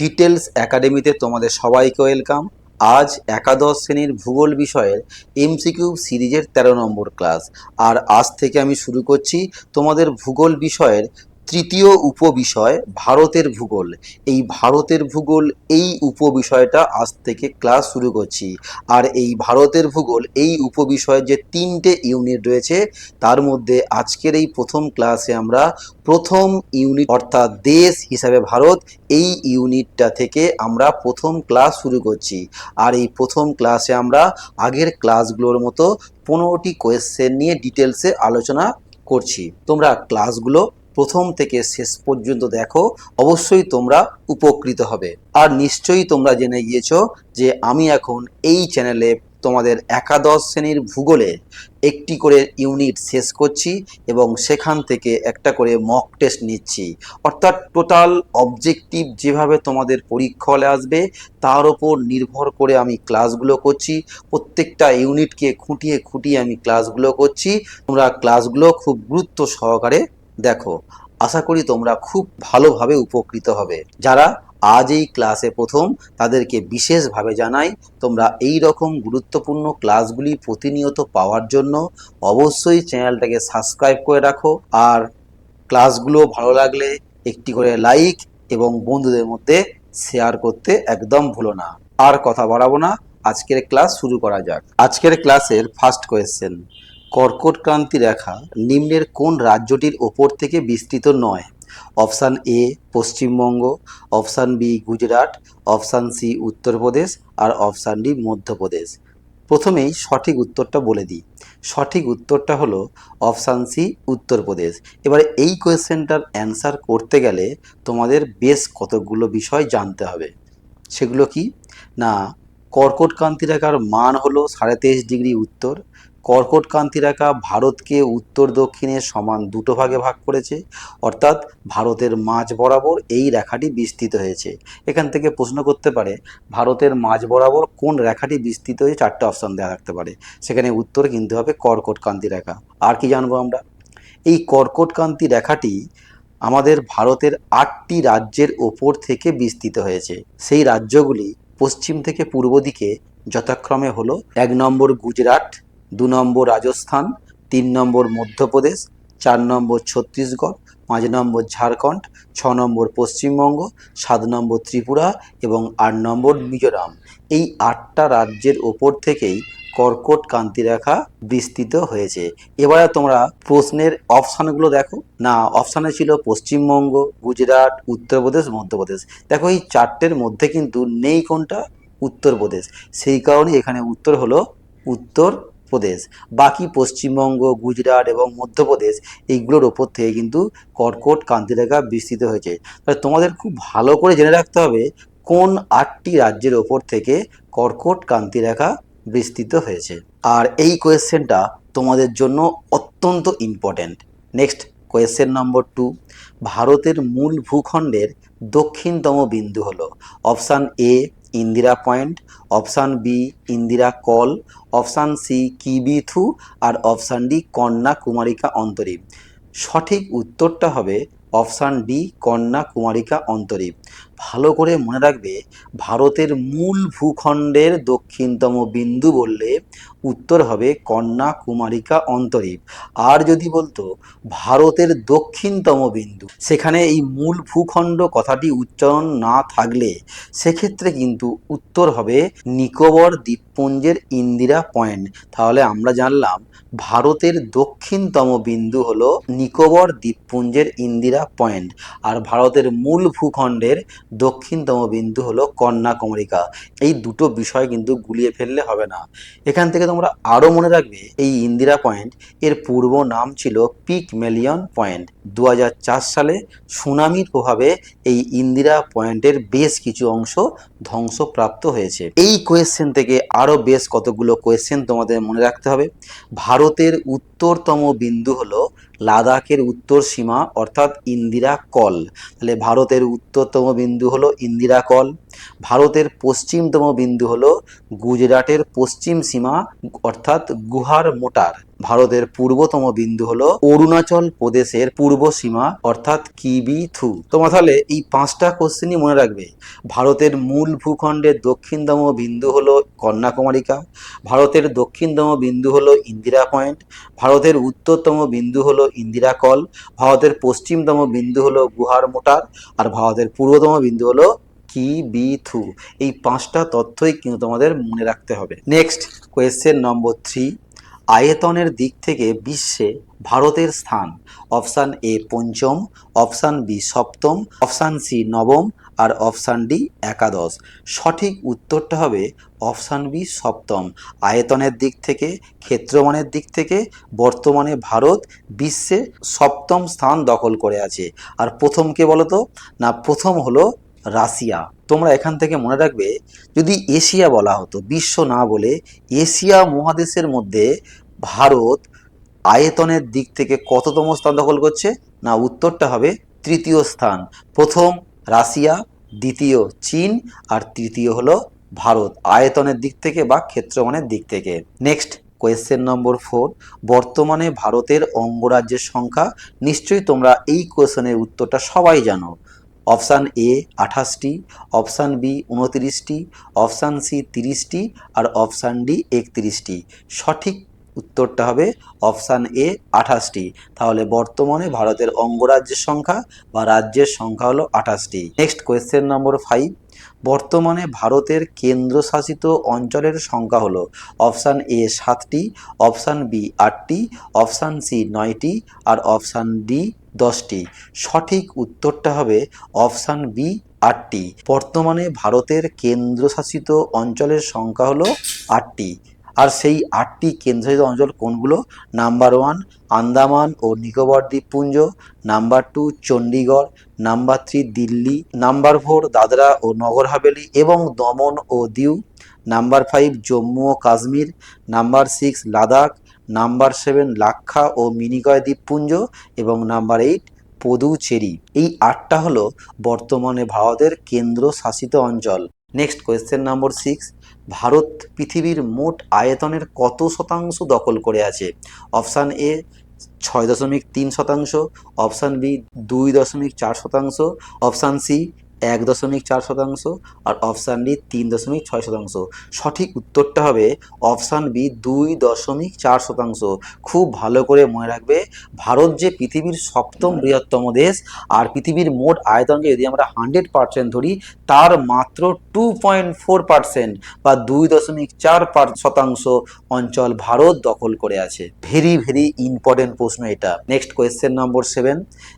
Details একাডেমিতে তোমাদের সবাইকে ওয়েলকাম। আজ একাদশ শ্রেণির ভূগোল বিষয়ের এমসিকিউ সিরিজের তেরো নম্বর ক্লাস। আর আজ থেকে আমি শুরু করছি তোমাদের ভূগোল বিষয়ের তৃতীয় উপবিষয় ভারতের ভূগোল। এই ভারতের ভূগোল, এই উপবিষয়টা আজ থেকে ক্লাস শুরু করছি। আর এই ভারতের ভূগোল, এই উপবিষয়ের যে তিনটে ইউনিট রয়েছে, তার মধ্যে আজকের এই প্রথম ক্লাসে আমরা প্রথম ইউনিট অর্থাৎ দেশ হিসাবে ভারত, এই ইউনিটটা থেকে আমরা প্রথম ক্লাস শুরু করছি। আর এই প্রথম ক্লাসে আমরা আগের ক্লাসগুলোর মতো পনেরোটি কোয়েশ্চেন নিয়ে ডিটেলসে আলোচনা করছি। তোমরা ক্লাসগুলো প্রথম থেকে শেষ পর্যন্ত দেখো, অবশ্যই তোমরা উপকৃত হবে। আর নিশ্চয়ই তোমরা জেনে গিয়েছো যে আমি এখন এই চ্যানেলে তোমাদের একাদশ শ্রেণির ভূগোলে একটি করে ইউনিট শেষ করছি এবং সেখান থেকে একটা করে মক টেস্ট নিচ্ছি। অর্থাৎ টোটাল অবজেক্টিভ যেভাবে তোমাদের পরীক্ষা হলে আসবে, তার ওপর নির্ভর করে আমি ক্লাসগুলো করছি। প্রত্যেকটা ইউনিটকে খুঁটিয়ে খুঁটিয়ে আমি ক্লাসগুলো করছি। তোমরা ক্লাসগুলো খুব গুরুত্ব সহকারে দেখো, আশা করি তোমরা খুব ভালোভাবে উপকৃত হবে। যারা আজ এই ক্লাসে প্রথম, তাদেরকে বিশেষভাবে জানাই, তোমরা এই রকম গুরুত্বপূর্ণ ক্লাসগুলি প্রতিনিয়ত পাওয়ার জন্য অবশ্যই চ্যানেলটাকে সাবস্ক্রাইব করে রাখো। আর ক্লাসগুলো ভালো লাগলে একটি করে লাইক এবং বন্ধুদের মধ্যে শেয়ার করতে একদম ভুলো না। আর কথা বাড়াবো না। আজকের ক্লাস শুরু করা যাক। আজকের ক্লাসের ফার্স্ট কোয়েশ্চেন। কর্কট ক্রান্তি রেখা নিম্নের কোন রাজ্যটির ওপর থেকে বিস্তৃত নয়? Option A, Paschimbanga, option B, Gujarat, option C, Uttar Pradesh, R option D, Madhya Pradesh. প্রথমেই সঠিক উত্তরটা বলে দিই। সঠিক উত্তরটা হলো অপশান সি, উত্তরপ্রদেশ। এবারে এই কোয়েশ্চেনটার অ্যান্সার করতে গেলে তোমাদের বেশ কতগুলো বিষয় জানতে হবে। সেগুলো কি? না কর্কট কান্তি রেখার মান হলো সাড়ে তেইশ ডিগ্রি উত্তর কর্কট কান্তি রেখা ভারতকে উত্তর দক্ষিণে সমান দুটো ভাগে ভাগ করেছে। অর্থাৎ ভারতের মাঝ বরাবর এই রেখাটি বিস্তৃত হয়েছে। এখান থেকে প্রশ্ন করতে পারে, ভারতের মাঝ বরাবর কোন রেখাটি বিস্তৃত হয়ে চারটে অপশন দেওয়া থাকতে পারে। সেখানে উত্তর কিনতে হবে কর্কট কান্তি রেখা। আর কি জানব আমরা? এই কর্কট কান্তি রেখাটি আমাদের ভারতের আটটি রাজ্যের ওপর থেকে বিস্তৃত হয়েছে। সেই রাজ্যগুলি পশ্চিম থেকে পূর্ব দিকে যথাক্রমে হলো এক নম্বর গুজরাট দু নম্বর রাজস্থান, তিন নম্বর মধ্যপ্রদেশ, চার নম্বর ছত্তিশগড়, পাঁচ নম্বর ঝাড়খণ্ড, ছ নম্বর পশ্চিমবঙ্গ, সাত নম্বর ত্রিপুরা এবং আট নম্বর মিজোরাম। এই আটটা রাজ্যের ওপর থেকেই কর্কট কান্তি রেখা বিস্তৃত হয়েছে। এবারে তোমরা প্রশ্নের অপশানগুলো দেখো। না, অপশানে ছিল পশ্চিমবঙ্গ, গুজরাট, উত্তরপ্রদেশ, মধ্যপ্রদেশ। দেখো, এই চারটের মধ্যে কিন্তু নেই কোনটা? উত্তরপ্রদেশ। সেই কারণে এখানে উত্তর হলো উত্তর প্রদেশ। বাকি পশ্চিমবঙ্গ, গুজরাট এবং মধ্যপ্রদেশ এইগুলোর ওপর থেকে কিন্তু কর্কট কান্তিরেখা বিস্তৃত হয়েছে। তাহলে তোমাদের খুব ভালো করে জেনে রাখতে হবে কোন আটটি রাজ্যের ওপর থেকে কর্কট কান্তিরেখা বিস্তৃত হয়েছে। আর এই কোয়েশ্চেনটা তোমাদের জন্য অত্যন্ত important next question number two ভারতের মূল ভূখণ্ডের দক্ষিণতম বিন্দু হলো option A Indira point, option B Indira col, option C Kibithu R option D Kanya Kumarika অন্তরীপ সঠিক উত্তরটা হবে অপশান ডি কন্যা কুমারিকা অন্তরীপ ভালো করে মনে রাখবে, ভারতের মূল ভূখণ্ডের দক্ষিণতম বিন্দু বললে উত্তর হবে কন্যা কুমারিকা অন্তরীপ। আর যদি বলতো ভারতের দক্ষিণতম বিন্দু, সেখানে এই মূল ভূখণ্ড কথাটি উচ্চারণ না থাকলে, সেক্ষেত্রে কিন্তু উত্তর হবে নিকোবর দ্বীপপুঞ্জের ইন্দিরা পয়েন্ট। তাহলে আমরা জানলাম ভারতের দক্ষিণতম বিন্দু হলো নিকোবর দ্বীপপুঞ্জের ইন্দিরা পয়েন্ট। আর ভারতের মূল ভূখণ্ডের দক্ষিণতম বিন্দু হলো কন্যাকুমারিকা। এই দুটো বিষয় কিন্তু গুলিয়ে ফেললে হবে না। এখান থেকে তোমরা আরও মনে রাখবে, এই ইন্দিরা পয়েন্ট, এর পূর্ব নাম ছিল পিক মেলিয়ন পয়েন্ট। দু হাজার চার সালে সুনামির প্রভাবে এই ইন্দিরা পয়েন্টের বেশ কিছু অংশ ধ্বংসপ্রাপ্ত হয়েছে। এই কোয়েশ্চেন থেকে আরও বেশ কতগুলো কোয়েশ্চেন তোমাদের মনে রাখতে হবে। ভারতের উত্তরতম বিন্দু হলো লাদাখের উত্তর সীমা, অর্থাৎ ইন্দিরা কল। তাহলে ভারতের উত্তরতম বিন্দু হলো ইন্দিরা কল। ভারতের পশ্চিমতম বিন্দু হলো গুজরাটের পশ্চিম সীমা, অর্থাৎ গুহার মোটার। ভারতের পূর্বতম বিন্দু হলো অরুণাচল প্রদেশের পূর্ব সীমা, অর্থাৎ কিবি থু তোমার তাহলে এই পাঁচটা কোশ্চেনই মনে রাখবে। ভারতের মূল ভূখণ্ডের দক্ষিণতম বিন্দু হলো কন্যাকুমারিকা, ভারতের দক্ষিণতম বিন্দু হলো ইন্দিরা পয়েন্ট, ভারতের উত্তরতম বিন্দু হলো ইন্দিরা কল, ভারতের পশ্চিমতম বিন্দু হলো গুহার মোটার, আর ভারতের পূর্বতম বিন্দু হলো কি বি থু এই পাঁচটা তথ্যই কিন্তু তোমাদের মনে রাখতে হবে। নেক্সট কোয়েশ্চেন নম্বর থ্রি আয়তনের দিক থেকে বিশ্বে ভারতের স্থান। অপশান এ পঞ্চম, অপশান বি সপ্তম, অপশান সি নবম আর অপশান ডি একাদশ। সঠিক উত্তরটা হবে অপশান বি সপ্তম। আয়তনের দিক থেকে, ক্ষেত্রমানের দিক থেকে বর্তমানে ভারত বিশ্বে সপ্তম স্থান দখল করে আছে। আর প্রথম কে বলো তো? না, প্রথম হলো রাশিয়া। তোমরা এখান থেকে মনে রাখবে, যদি এশিয়া বলা হতো, বিশ্ব না বলে, এশিয়া মহাদেশের মধ্যে ভারত আয়তনের দিক থেকে কততম স্থান দখল করছে? না, উত্তরটা হবে তৃতীয় স্থান। প্রথম রাশিয়া, দ্বিতীয় চীন, আর তৃতীয় হলো ভারত। আয়তনের দিক থেকে বা ক্ষেত্রমানের দিক থেকে। নেক্সট কোয়েশ্চেন নম্বর ফোর বর্তমানে ভারতের অঙ্গরাজ্যের সংখ্যা, নিশ্চয়ই তোমরা এই কোয়েশ্চেনের উত্তরটা সবাই জানো। অপশান এ আঠাশটি অপশান বি উনতিরিশটি অপশান সি তিরিশটি আর অপশান ডি একত্রিশটি। সঠিক উত্তরটা হবে অপশান এ আঠাশটি। তাহলে বর্তমানে ভারতের অঙ্গরাজ্যের সংখ্যা বা রাজ্যের সংখ্যা হলো আঠাশটি। নেক্সট কোয়েশ্চেন নম্বর ফাইভ বর্তমানে ভারতের কেন্দ্রশাসিত অঞ্চলের সংখ্যা হলো অপশান এ সাতটি, অপশান বি আটটি, অপশান সি নয়টি আর অপশান ডি দশটি। সঠিক উত্তরটা হবে অপশান বি আটটি। বর্তমানে ভারতের কেন্দ্রশাসিত অঞ্চলের সংখ্যা হলো আটটি। আর সেই আটটি কেন্দ্রশাসিত অঞ্চল কোনগুলো? নাম্বার ওয়ান আন্দামান ও নিকোবর দ্বীপপুঞ্জ, number two Chandigarh, number three Delhi, number four Dadra ও নগর হাভেলি এবং দমন ও দিউ, নাম্বার ফাইভ জম্মু ও Kashmir, number six Ladakh, number seven Laksha ও মিনিকয় দ্বীপপুঞ্জ এবং নাম্বার এইট পদুচেরি। এই আটটা হলো বর্তমানে ভারতের কেন্দ্র শাসিত অঞ্চল। Next question number six Bharat পৃথিবীর মোট আয়তনের কত শতাংশ দখল করে আছে? অপশান এ ছয় দশমিক তিন শতাংশ। অপশান বি দুই দশমিক চার শতাংশ। অপশান সি এক দশমিক চার শতাংশ আর অপশান ডি তিন দশমিক ছয় শতাংশ। সঠিক উত্তরটা হবে অপশান বি দুই দশমিক চার শতাংশ। খুব ভালো করে মনে রাখবে, ভারত যে পৃথিবীর সপ্তম বৃহত্তম দেশ আর পৃথিবীর মোট আয়তনকে যদি আমরা হান্ড্রেড পার্সেন্ট ধরি, তার মাত্র টু পয়েন্ট ফোর পার্সেন্ট বা দুই দশমিক চার শতাংশ অঞ্চল ভারত দখল করে আছে। ভেরি ভেরি ইম্পর্টেন্ট প্রশ্ন এটা। নেক্সট কোয়েশ্চেন নম্বর সেভেন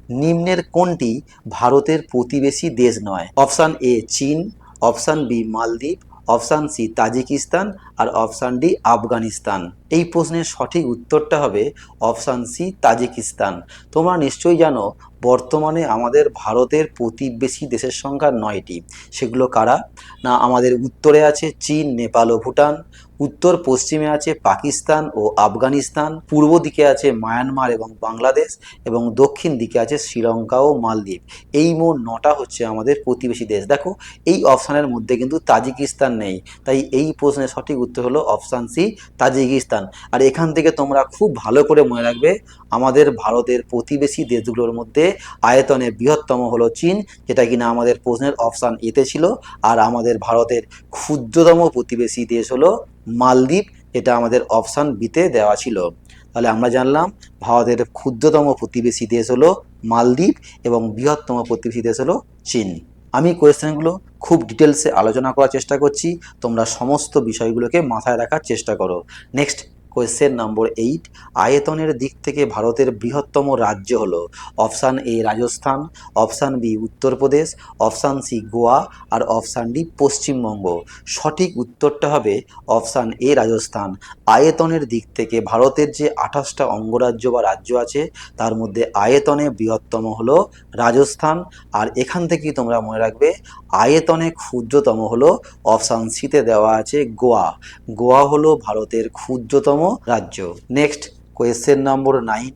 নিম্নের কোনটি ভারতের প্রতিবেশী দেশ নয়? অপশান এ চীন, option B Maldwip, option C Tajikistan আর অপশান ডি আফগানিস্তান। এই প্রশ্নের সঠিক উত্তরটা হবে অপশান সি তাজিকিস্তান। তোমরা নিশ্চয়ই জানো, বর্তমানে আমাদের ভারতের প্রতিবেশী দেশের সংখ্যা নয়টি। সেগুলো কারা? না, আমাদের উত্তরে আছে চীন, নেপাল ও ভুটান। উত্তর পশ্চিমে আছে পাকিস্তান ও আফগানিস্তান, পূর্ব দিকে আছে মায়ানমার এবং বাংলাদেশ, এবং দক্ষিণ দিকে আছে শ্রীলঙ্কা ও মালদ্বীপ। এই মোট নটা হচ্ছে আমাদের প্রতিবেশী দেশ। দেখো, এই অপশানের মধ্যে কিন্তু তাজিকিস্তান নেই। তাই এই প্রশ্নের সঠিক উত্তর হলো অপশান সি, তাজিকিস্তান। আর এখান থেকে তোমরা খুব ভালো করে মনে রাখবে, আমাদের ভারতের প্রতিবেশী দেশগুলোর মধ্যে আয়তনে বৃহত্তম হলো চীন, যেটা কিনা আমাদের প্রশ্নের অপশান এতে ছিল। আর আমাদের ভারতের ক্ষুদ্রতম প্রতিবেশী দেশ হলো মালদ্বীপ, যেটা আমাদের অপশান বিতে দেওয়া ছিল। তাহলে আমরা জানলাম ভারতের ক্ষুদ্রতম প্রতিবেশী দেশ হলো মালদ্বীপ এবং বৃহত্তম প্রতিবেশী দেশ হলো চীন। আমি কোয়েশ্চেনগুলো খুব ডিটেলসে আলোচনা করার চেষ্টা করছি, তোমরা সমস্ত বিষয়গুলোকে মাথায় রাখার চেষ্টা করো। নেক্সট কোয়েশ্চেন নম্বর এইট, আয়তনের দিক থেকে ভারতের বৃহত্তম রাজ্য হল। Option A Rajasthan, option B Uttar Pradesh, option C Goa, R option D Paschimbanga. সঠিক উত্তরটা হবে অপশান এ রাজস্থান। আয়তনের দিক থেকে ভারতের যে আঠাশটা অঙ্গরাজ্য বা রাজ্য আছে, তার মধ্যে আয়তনে বৃহত্তম হলো রাজস্থান, আর এখান থেকেই তোমরা মনে রাখবে আয়তনে ক্ষুদ্রতম হলো অপশান সিতে দেওয়া আছে গোয়া। গোয়া হলো ভারতের ক্ষুদ্রতম রাজ্য। নেক্সট কোয়েশ্চেন নম্বর নাইন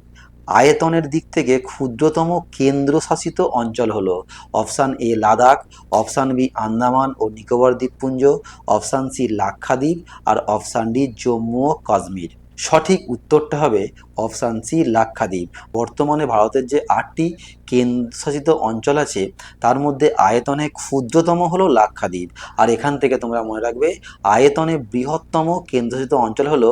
আয়তনের দিক থেকে ক্ষুদ্রতম কেন্দ্রশাসিত অঞ্চল হলো। Option A Ladakh option B Andaman ও নিকোবর দ্বীপপুঞ্জ অপশান সি লাক্ষাদ্বীপ আর অপশান ডি জম্মু ও কাশ্মীর সঠিক উত্তরটা হবে অপশান সি লাক্ষাদ্বীপ বর্তমানে ভারতের যে আটটি কেন্দ্রশাসিত অঞ্চল আছে, তার মধ্যে আয়তনে ক্ষুদ্রতম হলো লাক্ষাদ্বীপ আর এখান থেকে তোমরা মনে রাখবে, আয়তনে বৃহত্তম কেন্দ্রশাসিত অঞ্চল হলো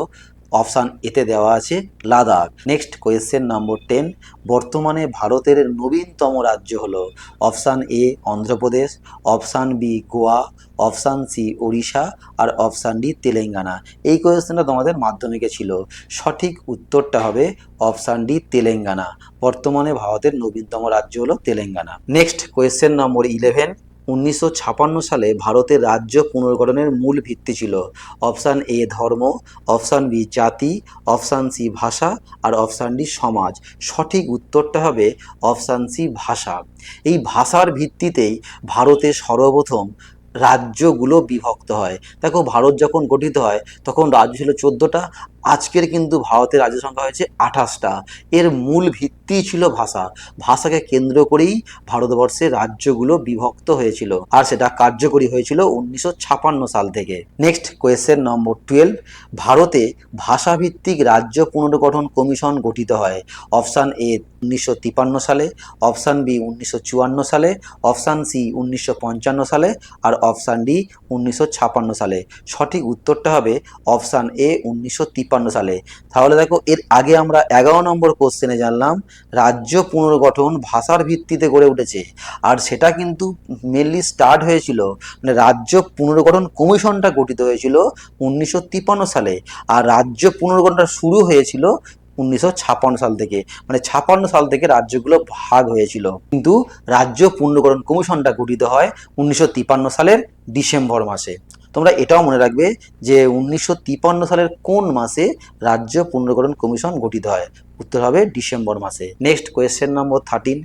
অপশান এতে দেওয়া আছে Ladakh. Next question number ten, বর্তমানে ভারতের নবীনতম রাজ্য হল option A Andhra Pradesh, option B Goa, option C Odisha R option D Telangana. এই কোয়েশ্চেনটা তোমাদের মাধ্যমিকে ছিল। সঠিক উত্তরটা হবে অপশান ডি তেলেঙ্গানা। বর্তমানে ভারতের নবীনতম রাজ্য হলো Telangana. Next question number eleven উনিশশো সালে ভারতের রাজ্য পুনর্গঠনের মূল ভিত্তি ছিল। অপশান এ ধর্ম, অপশান বি জাতি, অপশান সি ভাষা আর অপশান ডি সমাজ। সঠিক উত্তরটা হবে অপশান সি ভাষা। এই ভাষার ভিত্তিতেই ভারতে সর্বপ্রথম রাজ্যগুলো বিভক্ত হয়। দেখো, ভারত যখন গঠিত হয়, তখন রাজ্য ছিল চোদ্দোটা। আজকের কিন্তু ভারতের রাজ্য সংখ্যা হয়েছে আঠাশটা। এর মূল ভিত্তি ছিল ভাষা। ভাষাকে কেন্দ্র করেই ভারতবর্ষের রাজ্যগুলো বিভক্ত হয়েছিল। আর সেটা কার্যকরী হয়েছিল উনিশশো সাল থেকে। নেক্সট কোয়েশ্চেন নম্বর টুয়েলভ ভারতে ভাষাভিত্তিক রাজ্য পুনর্গঠন কমিশন গঠিত হয়। অপশান এ উনিশশো সালে, অপশান বি উনিশশো চুয়ান্ন সালে, অপশান সি উনিশশো পঞ্চান্ন সালে আর অপশান ডি উনিশশো সালে। সঠিক উত্তরটা হবে অপশান এ উনিশশো তিপ্পান্ন সালে। তাহলে দেখো, এর আগে আমরা এগারো নম্বর কোশ্চেনে জানলাম, রাজ্য পুনর্গঠন ভাষার ভিত্তিতে গড়ে উঠেছে। আর সেটা কিন্তু মেনলি স্টার্ট হয়েছিল মানে রাজ্য পুনর্গঠন কমিশনটা গঠিত হয়েছিল উনিশশো তিপ্পান্ন সালে। আর রাজ্য পুনর্গঠনটা শুরু হয়েছিল উনিশশো ছাপ্পান্ন সাল থেকে মানে ছাপান্ন সাল থেকে রাজ্যগুলো ভাগ হয়েছিল। কিন্তু রাজ্য পুনর্গঠন কমিশনটা গঠিত হয় উনিশশো তিপ্পান্ন সালের ডিসেম্বর মাসে। তোমরা এটাও মনে রাখবে যে উনিশশো তিপ্পান্ন সালের কোন মাসে রাজ্য পুনর্গঠন কমিশন গঠিত হয়? উত্তর হবে ডিসেম্বর মাসে। নেক্সট কোয়েশ্চেন নম্বর থার্টিন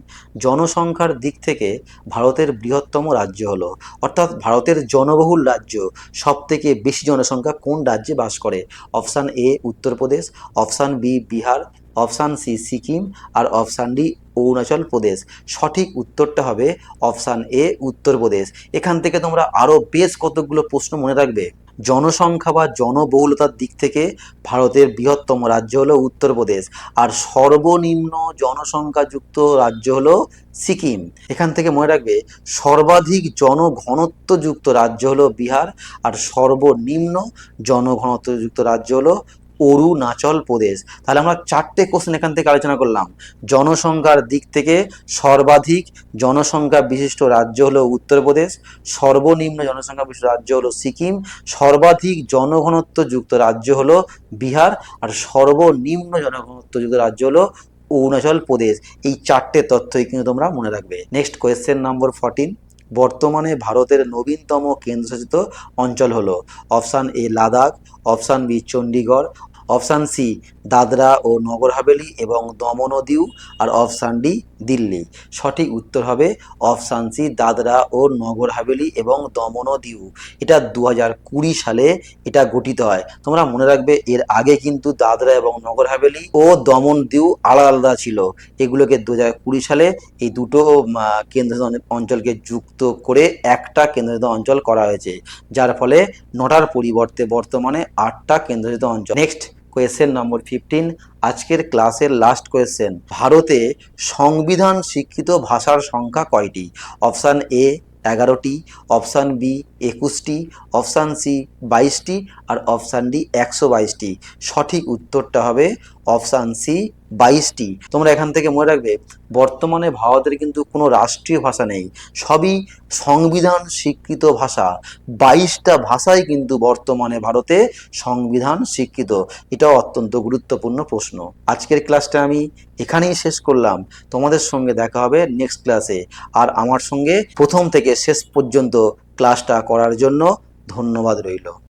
জনসংখ্যার দিক থেকে ভারতের বৃহত্তম রাজ্য হলো। অর্থাৎ ভারতের জনবহুল রাজ্য সব থেকে বেশি জনসংখ্যা কোন রাজ্যে বাস করে? Option A Uttar Pradesh option B Bihar option C Sikkim, R option D Arunachal Pradesh. সঠিক উত্তরটা হবে অপশান এ উত্তরপ্রদেশ এখান থেকে তোমরা আরও বেশ কতগুলো প্রশ্ন মনে রাখবে। জনসংখ্যা বা জনবহুলতার দিক থেকে ভারতের বৃহত্তম রাজ্য হলো উত্তরপ্রদেশ। আর সর্বনিম্ন জনসংখ্যাযুক্ত রাজ্য হলো সিকিম। এখান থেকে মনে রাখবে, সর্বাধিক জনঘনত্বযুক্ত রাজ্য হলো বিহার, আর সর্বনিম্ন জনঘনত্বযুক্ত রাজ্য হলো অরুণাচল প্রদেশ। তাহলে আমরা চারটে কোশ্চেন এখান থেকে আলোচনা করলাম। জনসংখ্যার দিক থেকে সর্বাধিক জনসংখ্যা বিশিষ্ট রাজ্য হলো উত্তরপ্রদেশ, সর্বনিম্ন জনসংখ্যা বিশিষ্ট রাজ্য হলো সিকিম, সর্বাধিক জনঘনত্ব যুক্ত রাজ্য হলো বিহার, আর সর্বনিম্ন জনঘনত্বযুক্ত রাজ্য হলো অরুণাচল প্রদেশ। এই চারটে তথ্যই কিন্তু তোমরা মনে রাখবে। নেক্সট কোয়েশ্চেন নম্বর ফোরটিন বর্তমানে ভারতের নবীনতম কেন্দ্রশাসিত অঞ্চল হল option A Ladakh option B Chandigarh option C, Dadra ও নগর হাভেলি এবং দমন ও দিউ আর অপশান ডি, দিল্লি। সঠিক উত্তর হবে অপশান সি, দাদরা ও নগর হাভেলি এবং দমন ও দিউ। এটা দু হাজার কুড়ি সালে এটা গঠিত হয়। তোমরা মনে রাখবে এর আগে কিন্তু দাদরা এবং নগর হাভেলি ও দমন দিউ আলাদা আলাদা ছিল। এগুলোকে দু হাজার কুড়ি সালে এই দুটো কেন্দ্রশাসিত অঞ্চলকে যুক্ত করে একটা কেন্দ্রশাসিত অঞ্চল করা হয়েছে। যার ফলে নটার পরিবর্তে বর্তমানে আটটা কেন্দ্রশাসিত অঞ্চল। নেক্সট কোয়েশ্চেন নম্বর ফিফটিন আজকের ক্লাসের লাস্ট কোয়েশ্চেন ভারতে সংবিধান শিক্ষিত ভাষার সংখ্যা কয়টি? অপশান এ এগারোটি। অপশান বি একুশটি অপশান সি বাইশটি আর অপশান ডি একশো বাইশটি। সঠিক উত্তরটা হবে অপশান সি বাইশটি। তোমরা এখান থেকে মনে রাখবে, বর্তমানে ভারতের কিন্তু কোনো রাষ্ট্রীয় ভাষা নেই। সবই সংবিধান স্বীকৃত ভাষা। বাইশটা ভাষাই কিন্তু বর্তমানে ভারতে সংবিধান স্বীকৃত। এটাও অত্যন্ত গুরুত্বপূর্ণ প্রশ্ন। আজকের ক্লাসটা আমি এখানেই শেষ করলাম। তোমাদের সঙ্গে দেখা হবে নেক্সট ক্লাসে আর আমার সঙ্গে প্রথম থেকে শেষ পর্যন্ত ক্লাসটা করার জন্য ধন্যবাদ রইল।